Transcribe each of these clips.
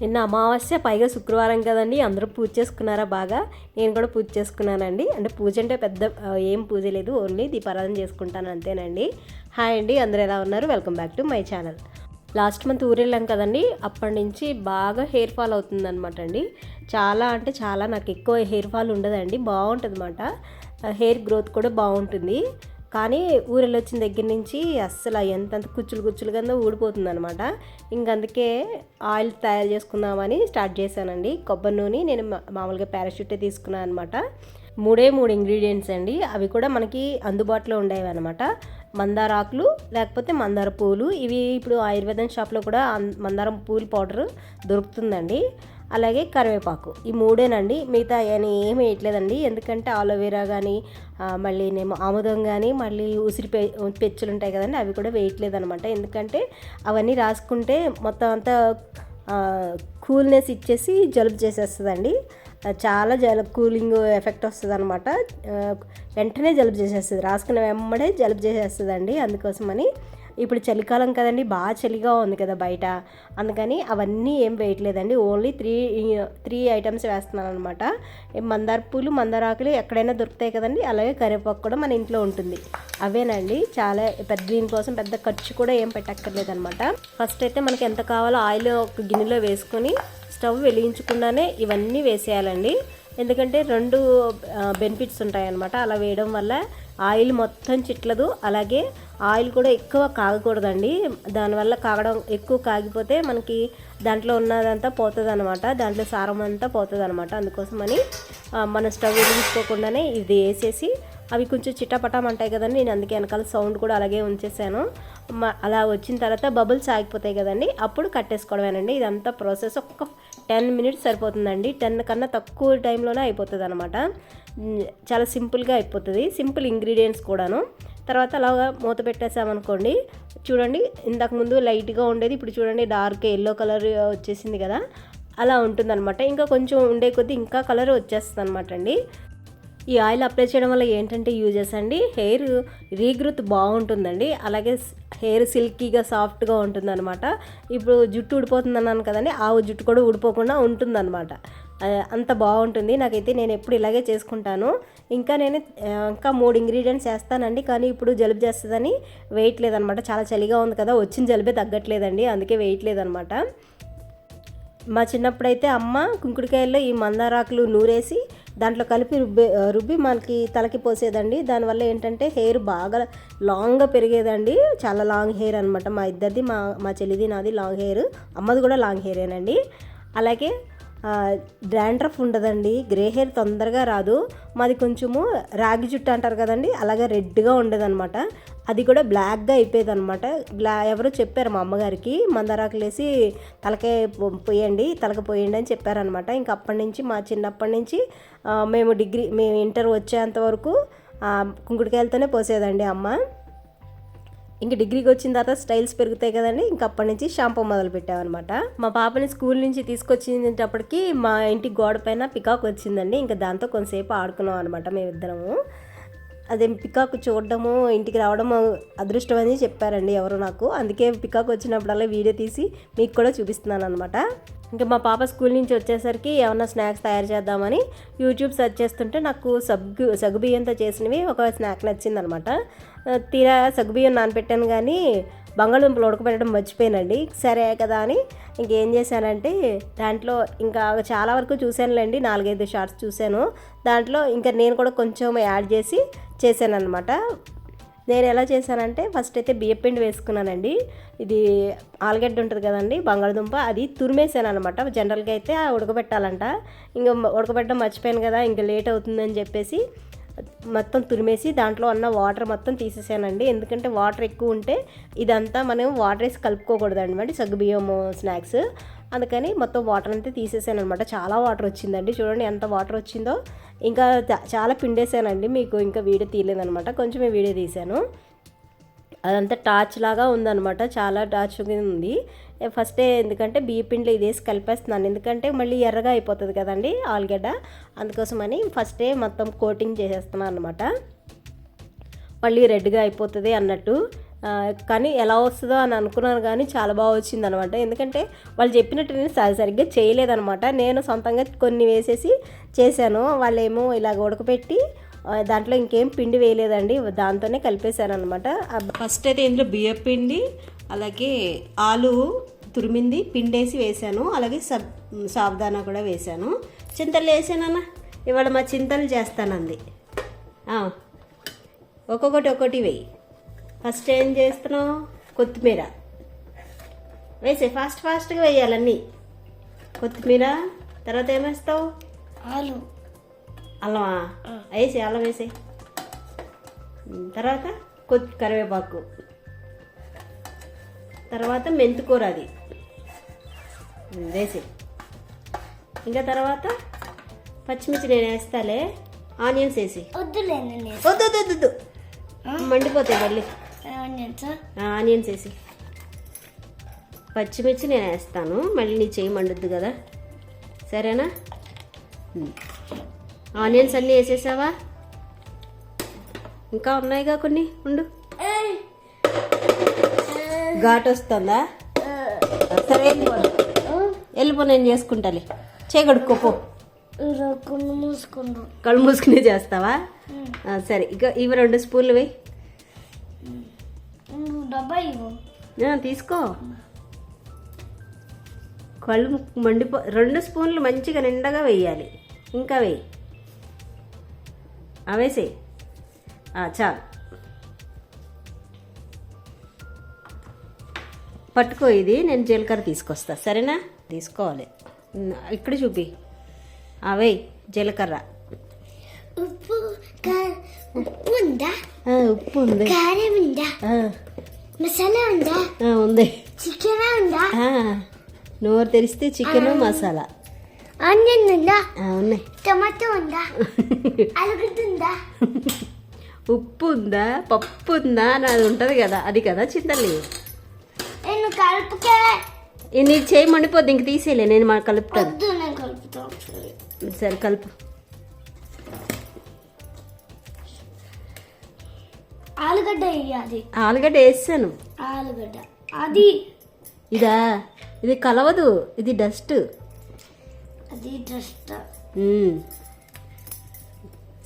నిన్న అమావాస్య పైగా శుక్రవారం కదండి. అందరూ పూజ చేసుకున్నారా బాగా? నేను కూడా పూజ చేసుకున్నానండి. అంటే పూజ అంటే పెద్ద ఏం పూజ లేదు. ఓన్లీ దీపారాధన చేసుకుంటాను అంతేనండి. హాయ్ అండి. అందరూ ఎలా ఉన్నారు? Welcome back to my channel. Last month ఊరెళ్ళాం కదండి. అప్పటి నుంచి బాగా హెయిర్ ఫాల్ అవుతుంది అనమాట అండి. చాలా అంటే చాలా నాకు ఎక్కువ హెయిర్ ఫాల్ ఉండదండి. బాగుంటుంది అనమాట హెయిర్ గ్రోత్ కూడా బాగుంటుంది. కానీ ఊరెళ్ళి వచ్చిన దగ్గర నుంచి అస్సలు ఎంతంత కుచ్చులు కుచ్చులు కింద ఊడిపోతుంది అనమాట ఇంకందుకే ఆయిల్ తయారు చేసుకుందామని స్టార్ట్ చేశానండి. కొబ్బరి నూనె నేను మామూలుగా పారాషూటే తీసుకున్నాను అనమాట మూడే మూడు ఇంగ్రీడియంట్స్ అండి. అవి కూడా మనకి అందుబాటులో ఉండేవి అనమాట మందార ఆకులు లేకపోతే మందార పూలు. ఇవి ఇప్పుడు ఆయుర్వేదం షాప్లో కూడా మందారం పూల పౌడర్ దొరుకుతుందండి. అలాగే కరివేపాకు. ఈ మూడేనండి. మిగతా అని ఏమి వేయట్లేదండి. ఎందుకంటే ఆలోవేరా కానీ మళ్ళీ నేమో ఆముదం కానీ మళ్ళీ ఉసిరి పె పెచ్చులు ఉంటాయి కదండి అవి కూడా వేయట్లేదు అనమాట ఎందుకంటే అవన్నీ రాసుకుంటే మొత్తం అంతా కూల్నెస్ ఇచ్చేసి జలుబు చేసేస్తుందండి. చాలా జల కూలింగ్ ఎఫెక్ట్ వస్తుంది అనమాట వెంటనే జలుబు చేసేస్తుంది. రాసుకున్న వెంబడే జలుబు చేసేస్తుందండి అందుకోసమని. ఇప్పుడు చలికాలం కదండి బాగా చలిగా ఉంది కదా బయట. అందుకని అవన్నీ ఏం వేయట్లేదండి. ఓన్లీ త్రీ త్రీ ఐటమ్స్ వేస్తున్నాను అనమాట మందార పూలు మందార ఆకులు ఎక్కడైనా దొరుకుతాయి కదండి. అలాగే కరివేపాకు కూడా మన ఇంట్లో ఉంటుంది. అవేనండి. చాలా పెద్ద దీనికోసం పెద్ద ఖర్చు కూడా ఏం పెట్టక్కర్లేదు అనమాట ఫస్ట్ అయితే మనకి ఎంత కావాలో ఆయిల్ ఒక గిన్నెలో వేసుకొని స్టవ్ వెలిగించకుండానే ఇవన్నీ వేసేయాలండి. ఎందుకంటే రెండు బెనిఫిట్స్ ఉంటాయన్నమాట. అలా వేయడం వల్ల ఆయిల్ మొత్తం చిట్లదు. అలాగే ఆయిల్ కూడా ఎక్కువ కాగకూడదండి. దానివల్ల కాగడం ఎక్కువ కాగిపోతే మనకి దాంట్లో ఉన్నదంతా పోతుంది అనమాట దాంట్లో సారం అంతా పోతుంది అనమాట అందుకోసమని మన స్టవ్ వెలిగించుకోకుండానే ఇది వేసేసి అవి కొంచెం చిట్టపటం అంటాయి కదండి. నేను అందుకే వెనకాల సౌండ్ కూడా అలాగే ఉంచేసాను. అలా వచ్చిన తర్వాత బబుల్స్ ఆగిపోతాయి కదండి. అప్పుడు కట్టేసుకోవడమేనండి. ఇదంతా ప్రాసెస్. ఒక్క టెన్ మినిట్స్ సరిపోతుందండి. టెన్ కన్నా తక్కువ టైంలోనే అయిపోతుంది అనమాట చాలా సింపుల్గా అయిపోతుంది. సింపుల్ ఇంగ్రీడియంట్స్ కూడాను. తర్వాత అలాగా మూత పెట్టేసామనుకోండి చూడండి ఇంతకు ముందు లైట్గా ఉండేది ఇప్పుడు చూడండి డార్క్ ఎల్లో కలర్ వచ్చేసింది కదా అలా ఉంటుందన్నమాట. ఇంకా కొంచెం ఉండే కొద్దీ ఇంకా కలర్ వచ్చేస్తుంది అనమాట అండి. ఈ ఆయిల్ అప్లై చేయడం వల్ల ఏంటంటే యూజెస్ అండి. హెయిర్ రీగ్రోత్ బాగుంటుందండి. అలాగే హెయిర్ సిల్కీగా సాఫ్ట్గా ఉంటుందన్నమాట. ఇప్పుడు జుట్టు ఊడిపోతుంది అన్నాను కదండి ఆ జుట్టు కూడా ఊడిపోకుండా ఉంటుందన్నమాట. అంత బాగుంటుంది. నాకైతే నేను ఎప్పుడు ఇలాగే చేసుకుంటాను. ఇంకా నేను ఇంకా మూడు ఇంగ్రీడియంట్స్ వేస్తానండి కానీ ఇప్పుడు జలుబు చేస్తుందని వెయిట్ లేదనమాట చాలా చలిగా ఉంది కదా వచ్చిన జలుబే తగ్గట్లేదండి. అందుకే వెయిట్ లేదనమాట మా చిన్నప్పుడైతే అమ్మ కుంకుడికాయల్లో ఈ మందారాకులు నూరేసి దాంట్లో కలిపి రుబ్బే రుబ్బి మనకి తలకి పోసేదండి. దానివల్ల ఏంటంటే హెయిర్ బాగా లాంగ్గా పెరిగేదండి. చాలా లాంగ్ హెయిర్ అనమాట మా ఇద్దరిది మా మా చెల్లిది నాది లాంగ్ హెయిర్. అమ్మది కూడా లాంగ్ హెయిరేనండి. అలాగే డ్రాండ్రఫ్ ఉండదండి. గ్రే హెయిర్ తొందరగా రాదు. మాది కొంచెము రాగి జుట్టు అంటారు కదండి అలాగే రెడ్గా ఉండేదన్నమాట. అది కూడా బ్లాక్గా అయిపోయేది అనమాట బ్లా ఎవరో చెప్పారు మా అమ్మగారికి మందారాకులు తలకే పోయండి తలకి పోయండి అని చెప్పారనమాట ఇంక అప్పటి నుంచి మా చిన్నప్పటి నుంచి మేము డిగ్రీ మేము ఇంటర్ వచ్చేంత వరకు కుంకుడుకాయలతోనే పోసేదండి అమ్మ. ఇంక డిగ్రీకి వచ్చిన తర్వాత స్టైల్స్ పెరుగుతాయి కదండి. ఇంక అప్పటి నుంచి షాంపూ మొదలు పెట్టామన్నమాట మా పాపని స్కూల్ నుంచి తీసుకొచ్చేటప్పటికి మా ఇంటి గోడ పైన పికాక్ వచ్చిందండి. ఇంకా దాంతో కొంతసేపు ఆడుకున్నాం అనమాట మేమిద్దరము. అదే పికాక్ చూడడము ఇంటికి రావడము అదృష్టం అని చెప్పారండి ఎవరు నాకు. అందుకే పికాక్ వచ్చినప్పుడల్లా వీడియో తీసి మీకు కూడా చూపిస్తున్నాను అనమాట ఇంకా మా పాప స్కూల్ నుంచి వచ్చేసరికి ఏమన్నా స్నాక్స్ తయారు చేద్దామని యూట్యూబ్ సెర్చ్ చేస్తుంటే నాకు సగ్గు సగ్గుబియ్యంతో చేసినవి ఒక స్నాక్ నచ్చిందనమాట తీరా సగ్గుబియ్యం నానపెట్టాను కానీ బంగాళదుంపలు ఉడకబెట్టడం మర్చిపోయానండి. సరే కదా అని ఇంకేం చేశానంటే దాంట్లో ఇంకా చాలా వరకు చూశానులేండి నాలుగైదు షార్ట్స్ చూశాను. దాంట్లో ఇంకా నేను కూడా కొంచెం యాడ్ చేసి చేశాను అనమాట నేను ఎలా చేశానంటే ఫస్ట్ అయితే బియ్యపిండి వేసుకున్నానండి. ఇది ఆలుగడ్డ ఉంటుంది కదండి బంగాళదుంప అది తురిమేసాను అనమాట జనరల్గా అయితే ఉడకబెట్టాలంట. ఇంకా ఉడకబెట్టడం మర్చిపోయాను కదా ఇంకా లేట్ అవుతుందని చెప్పేసి మొత్తం తురిమేసి దాంట్లో ఉన్న వాటర్ మొత్తం తీసేసానండి. ఎందుకంటే వాటర్ ఎక్కువ ఉంటే ఇదంతా మనం వాటర్ వేసి కలుపుకోకూడదు అనమాట సగ్గుబియ్యము స్నాక్స్. అందుకని మొత్తం వాటర్ అంతా తీసేసాను అనమాట చాలా వాటర్ వచ్చిందండి. చూడండి ఎంత వాటర్ వచ్చిందో. ఇంకా చాలా పిండేసానండి. మీకు ఇంకా వీడియో తీయలేదనమాట కొంచెమే వీడియో తీశాను. అదంతా టార్చ్ లాగా ఉందన్నమాట. చాలా టార్చ్ ఉంది. ఫస్టే ఎందుకంటే బియ్య పిండిలో ఇదేసి కలిపేస్తున్నాను. ఎందుకంటే మళ్ళీ ఎర్రగా అయిపోతుంది కదండి ఆలుగడ్డ. అందుకోసమని ఫస్టే మొత్తం కోటింగ్ చేసేస్తున్నాను అనమాట మళ్ళీ రెడ్గా అయిపోతుంది అన్నట్టు. కానీ ఎలా వస్తుందో అని అనుకున్నాను కానీ చాలా బాగా వచ్చింది అనమాట ఎందుకంటే వాళ్ళు చెప్పినట్టు నేను సరి- సరిగ్గా చేయలేదనమాట నేను సొంతంగా కొన్ని వేసేసి చేశాను. వాళ్ళేమో ఇలాగ ఉడకపెట్టి దాంట్లో ఇంకేం పిండి వేయలేదండి. దాంతోనే కలిపేశాను అనమాట ఫస్ట్ అయితే ఇందులో బియ్యం పిండి అలాగే ఆలు తురిమింది పిండేసి వేశాను. అలాగే సబ్ సాబుదానా కూడా వేశాను. చింతలు వేసానన్న ఇవాళ మా చింతలు చేస్తానంది. ఒక్కొక్కటి ఒక్కొక్కటి వేయి. ఫస్ట్ ఏం చేస్తున్నావు? కొత్తిమీర. వేసే ఫాస్ట్ ఫాస్ట్గా వేయాలన్నీ. కొత్తిమీర. తర్వాత ఏం వేస్తావు? ఆలు. అల్లమా? వేసి అల్లం వేసే. తర్వాత కొత్తి కరివేపాకు. తర్వాత మెంతికూర అది. వేసి. ఇంకా తర్వాత పచ్చిమిర్చి నేను వేస్తాలే ఆనియన్స్ వేసి. వద్దు మండిపోతాయి మళ్ళీ. ఆనియన్స్? వేసి. పచ్చిమిర్చి నేను వేస్తాను మళ్ళీ నీ చేయి మండుద్ది కదా. సరేనా. ఆనియన్స్ అన్నీ వేసేసావా? ఇంకా ఉన్నాయిగా కొన్ని? ఉండు. ఘాట్ వస్తుందా? సరే వెళ్ళిపో వెళ్ళిపో నేను చేసుకుంటాలే. చేయగడుక్కోపో కొన్ని మూసుకుండు కళ్ళు మూసుకునే చేస్తావా? సరే ఇక ఇవి రెండు స్పూన్లు వేయి. డబ్బా తీసుకో. కళ్ళు మండిపో రెండు స్పూన్లు మంచిగా నిండగా వేయాలి. ఇంకా వేయి. అవేసే చాలు. పట్టుకో ఇది నేను జీలకర్ర తీసుకొస్తా. సరేనా? తీసుకోవాలి. ఇక్కడ చూపి. అవే జీలకర్ర ఉప్పు ఉప్పు ఉందా? ఉప్పు ఉంది. కారం ఉందా? మసాలా ఉందా? ఉంది. చికెన్ ఉందా? నోరు తెరిస్తే చికెన్ మసాలా. ఆనియన్ ఉందా? ఉన్నాయి. టమాటో ఉందా? ఆలుగడ్డ ఉందా? ఉప్పు ఉందా? పప్పు ఉందా? అని అది ఉంటుంది కదా అది కదా చింతల్లి. నేను కలుపుకే. నీ చేయి మండిపోద్ది ఇంక తీసేయలే నేను మా కలుపుతాను. వద్దు నేను కలుపుతాను. సరే కలుపు. ఆలుగడ్డ వేయాలి. ఆలుగడ్డ వేసాను ఆలుగడ్డ. అది ఇదా ఇది కలవదు ఇది డస్ట్. అది జస్ట్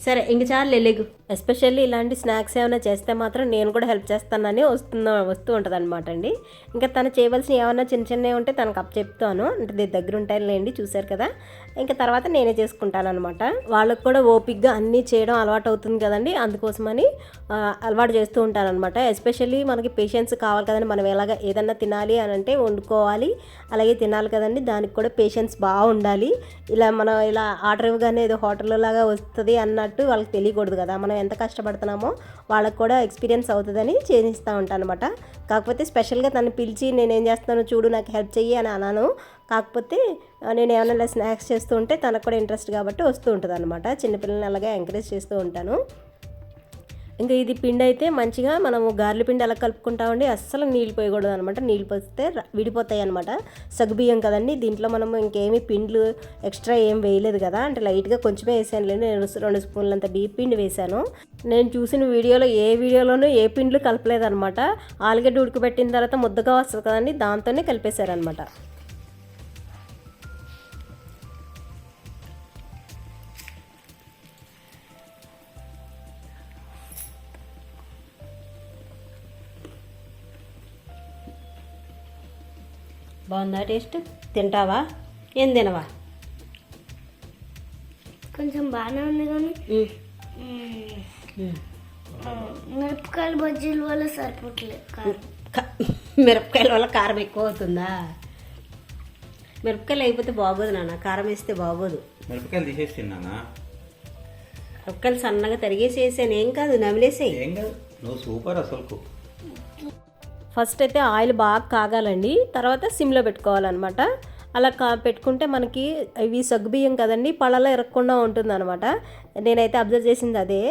సరే ఇంక చాలు లేగు. ఎస్పెషల్లీ ఇలాంటి స్నాక్స్ ఏమైనా చేస్తే మాత్రం నేను కూడా హెల్ప్ చేస్తానని వస్తున్న వస్తూ ఉంటుంది అనమాట అండి. ఇంకా తను చేయవలసిన ఏమైనా చిన్న చిన్నవి ఉంటే తనకు అప్ చెప్తాను. అంటే దీని దగ్గర ఉంటాయి లేండి చూశారు కదా. ఇంకా తర్వాత నేనే చేసుకుంటాను అనమాట వాళ్ళకు కూడా ఓపిక్గా అన్నీ చేయడం అలవాటు అవుతుంది కదండి. అందుకోసమని అలవాటు చేస్తూ ఉంటాను అనమాట ఎస్పెషల్లీ మనకి పేషెన్స్ కావాలి కదండి. మనం ఎలాగ ఏదన్నా తినాలి అని అంటే వండుకోవాలి. అలాగే తినాలి కదండి. దానికి కూడా పేషెన్స్ బాగా ఉండాలి ఇలా మనం ఇలా ఆర్డర్ ఇవ్వగానే ఏదో హోటల్లో లాగా వస్తుంది అన్నట్టు వాళ్ళకి తెలియకూడదు కదా. మనం ఎంత కష్టపడుతున్నామో వాళ్ళకి కూడా ఎక్స్పీరియన్స్ అవుతుందని చేయిస్తూ ఉంటాను అనమాట కాకపోతే స్పెషల్గా తను పిలిచి నేను ఏం చేస్తాను చూడు నాకు హెల్ప్ చెయ్యి అని అన్నాను. కాకపోతే నేను ఏమైనా స్నాక్స్ చేస్తూ ఉంటే తనకు కూడా ఇంట్రెస్ట్ కాబట్టి వస్తూ ఉంటుంది అనమాట చిన్నపిల్లల్ని అలాగే ఎంకరేజ్ చేస్తూ ఉంటాను. ఇంకా ఇది పిండి అయితే మంచిగా మనము గార్లి పిండి అలా కలుపుకుంటామండి అస్సలు నీళ్ళు పోయకూడదు అనమాట నీళ్ళు పోస్తే విడిపోతాయి అనమాట సగ్గుబియ్యం కదండి దీంట్లో మనము ఇంకేమి పిండ్లు ఎక్స్ట్రా ఏం వేయలేదు కదా. అంటే లైట్గా కొంచెమే వేసాను లేదు నేను రెండు స్పూన్లంత బియ్య పిండి వేశాను నేను చూసిన వీడియోలో ఏ వీడియోలోనూ ఏ పిండ్లు కలపలేదనమాట ఆలుగడ్డ ఉడకబెట్టిన తర్వాత ముద్దగా వస్తుంది కదండి దాంతోనే కలిపేశారనమాట బాగుందా టేస్ట్? తింటావా? ఏం తినవా? కొంచెం బాగానే ఉంది కానీ మిరపకాయల బజ్జీల వల్ల సరిపోవట్లేదు మిరపకాయల వల్ల కారం ఎక్కువ అవుతుందా? మిరపకాయలు అయిపోతే బాగోదు నాన్న కారం వేస్తే బాగోదు. మిరపకాయలు తీసేసి తిన్నానా? మిరపకాయలు సన్నగా తరిగేసి వేసాను ఏం కాదు నమిలేసేయి. ఏం కాదు నువ్వు సూపర్ అసలుకు. ఫస్ట్ అయితే ఆయిల్ బాగా కాగాలండి. తర్వాత సిమ్లో పెట్టుకోవాలన్నమాట. అలా కా పెట్టుకుంటే మనకి ఇవి సగ్గుబియ్యం కదండి పళ్ళలో ఇరగకుండా ఉంటుంది అనమాట నేనైతే అబ్జర్వ్ చేసింది అదే.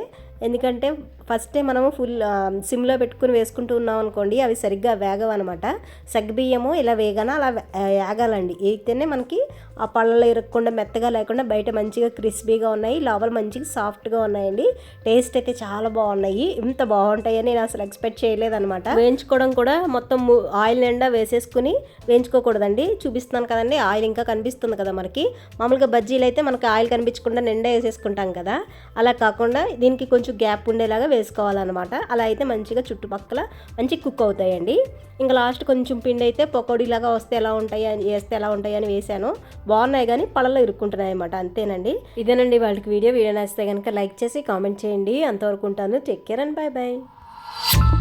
ఎందుకంటే ఫస్టే మనము ఫుల్ సిమ్లో పెట్టుకుని వేసుకుంటూ ఉన్నాం అనుకోండి అవి సరిగ్గా వేగవు అనమాట. సగ్గుబియ్యము ఇలా వేగాన అలా వేగాలండి వేగితేనే మనకి ఆ పళ్ళలో ఇరగకుండా మెత్తగా లేకుండా బయట మంచిగా క్రిస్పీగా ఉన్నాయి లోపల మంచిగా సాఫ్ట్గా ఉన్నాయండి. టేస్ట్ అయితే చాలా బాగున్నాయి. ఇంత బాగుంటాయని నేను అసలు ఎక్స్పెక్ట్ చేయలేదనమాట వేయించుకోవడం కూడా మొత్తం ఆయిల్ నిండా వేసేసుకుని వేయించుకోకూడదండి. చూపిస్తున్నాను కదండి ఆయిల్ ఇంకా కనిపిస్తుంది కదా మనకి. మామూలుగా బజ్జీలు అయితే మనకి ఆయిల్ కనిపించకుండా నిండా వేసేసుకుంటాం కదా. అలా కాకుండా దీనికి కొంచెం గ్యాప్ ఉండేలాగా వేసుకోవాలన్నమాట. అలా అయితే మంచిగా చుట్టుపక్కల మంచి కుక్ అవుతాయండి. ఇంకా లాస్ట్ కొంచెం పిండి అయితే పకోడీలాగా వస్తే ఎలా ఉంటాయి అని వేస్తే ఎలా ఉంటాయి అని వేసాను. బాగున్నాయి కానీ పళ్ళలో ఇరుక్కుంటున్నాయి అనమాట అంతేనండి. ఇదేనండి వాళ్ళకి వీడియో. వీడియో నచ్చితే కనుక లైక్ చేసి కామెంట్ చేయండి. అంతవరకు ఉంటాను. Take care and bye bye